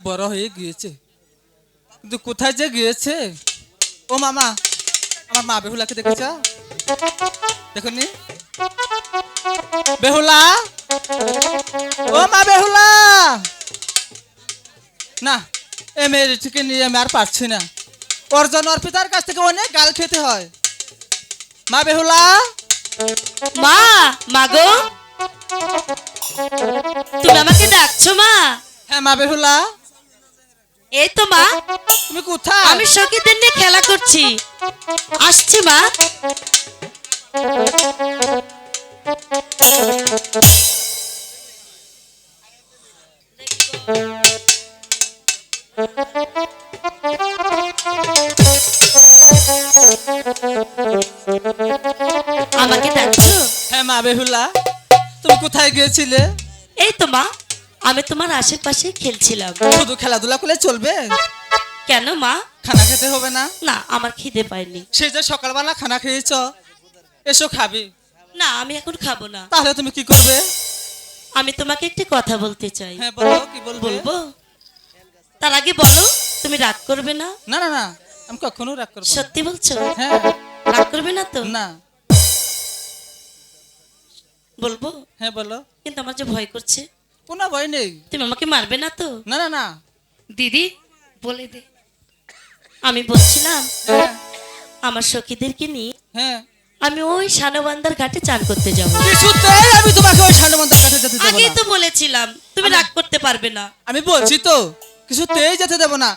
বড় হয়ে গিয়েছে। কিন্তু কোথায় যে গিয়েছে? ও মামা আমার মা বেহুলাকে দেখেছ? দেখনি? বেহুলা? ও মা বেহুলা! না এ মেয়েটিকে নিয়ে আমি আর পারছি না। ওর জন্য ওর পিতার কাছ থেকে অনেক গাল খেতে হয়। মা বেহুলা? মা মাগো তুমি আমাকে ডাকছো মা? হ্যাঁ মা বেহুলা। এই তো মা তুমি কোথায়? আমি সখীদের নিয়ে খেলা করছি। আসছি মা। আমাকে ডাকছো? হ্যাঁ মা বেহুলা তুমি কোথায় গিয়েছিলে? এই তো মা। আমি তোমার আশেপাশে খেলছিলাম। শুধু খেলাধুলা করলে চলবে? কেন মা? খানা খেতে হবে না? না আমার খিদে পায়নি। সে যে সকালবেলা খানা খেয়েছ এসো খাবি। না আমি এখন খাব না। তাহলে তুমি কি করবে? আমি তোমাকে একটি কথা বলতে চাই। হ্যাঁ বলো কি বলব? বলব? তার আগে বলো তুমি রাগ করবে না? না না না আমি কখনো রাগ করব না। সত্যি বলছো? হ্যাঁ। রাগ করবে না তো? না। বলব? হ্যাঁ বলো। কিন্তু আমার যে ভয় করছে কোনো ভয় নেই। তুমি আমাকে মারবে না তো? না না না। দিদি বলে দে। আমি বলছিলাম হ্যাঁ। আমার সখীদেরকে নিয়ে হ্যাঁ। আমি ওই সানবান্দার ঘাটে চান করতে যাব। কিছুতেই আমি তোমাকে ওই মন্দার কাছে যেতে দেবো আগেই না। তো বলেছিলাম তুমি রাগ করতে পারবে না। আমি বলছি তো কিছুতেই যেতে দেবো না।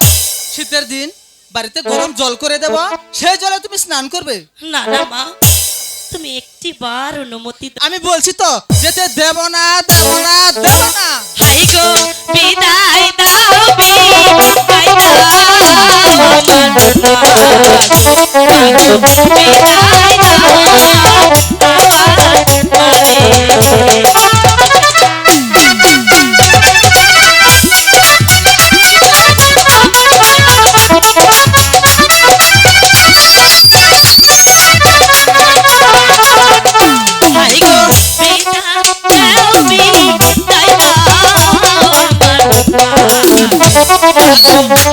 শীতের দিন বাড়িতে গরম জল করে দেবো সেই জলে তুমি স্নান করবে। না না মা। তুমি একটি বার অনুমতি দাও। আমি বলছি তো যেতে দেব না দেব না দেব না। হাই গো বিদায় দাও বিদায় দাও আমার বিদায় Oh,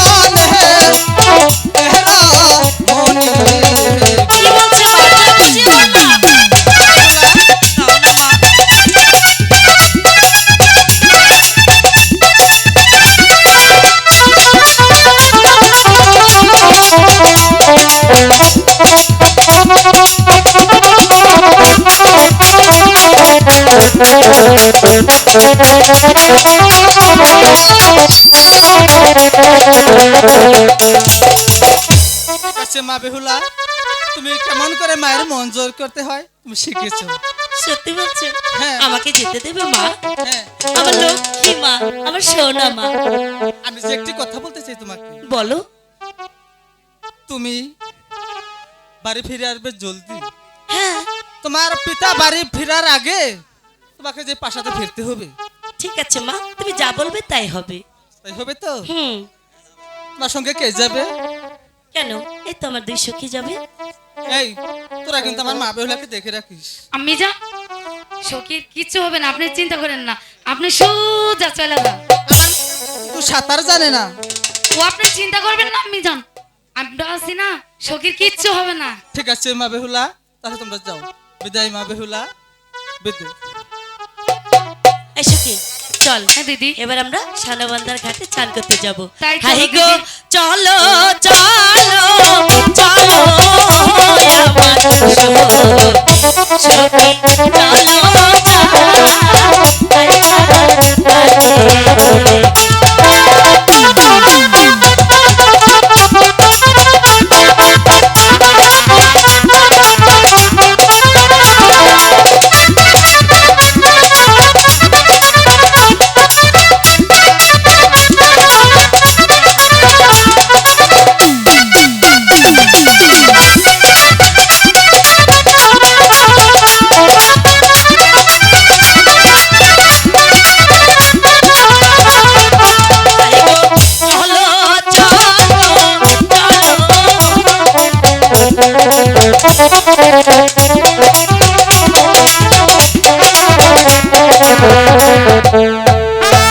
ঠিক মা বেহুলা তুমি কেমন করে মায়ের মন জোর করতে হয়? তুমি শিখেছো। সত্যি বলছো? হ্যাঁ। আমাকে যেতে দেবে মা? আমার লক্ষ্মী মা আমার সোনা মা। আমি যে একটি কথা বলতে চাই তোমাকে। বলো। তুমি বাড়ি ফিরে আসবে জলদি। হ্যাঁ। তোমার পিতা বাড়ি ফেরার আগে তোমাকে যে পাশাতে ফিরতে হবে। ঠিক আছে মা তুমি যা বলবে তাই হবে। তাই হবে তো? হুম। তোমার সঙ্গে কে যাবে? কেন? এই তো আমার দুই সখী যাবে। এই তোরা কিন্তু আমার মা বেহুলাকে দেখে রাখিস। আমি যা সখীর কিচ্ছু হবে না আপনি চিন্তা করেন না। আপনি সোজা চলে যান। তুই সাঁতার জানে না। ও আপনি চিন্তা করবেন না আমি যান। আমরা আছি না সখীর কিচ্ছু হবে না। ঠিক আছে মা বেহুলা তাহলে তোমরা যাও। বিদায় মা বেহুলা। বিদায়। এই কি চল। হ্যাঁ দিদি। এবার আমরা সানাবান্দার ঘাটে চান করতে যাব। চলো চলো।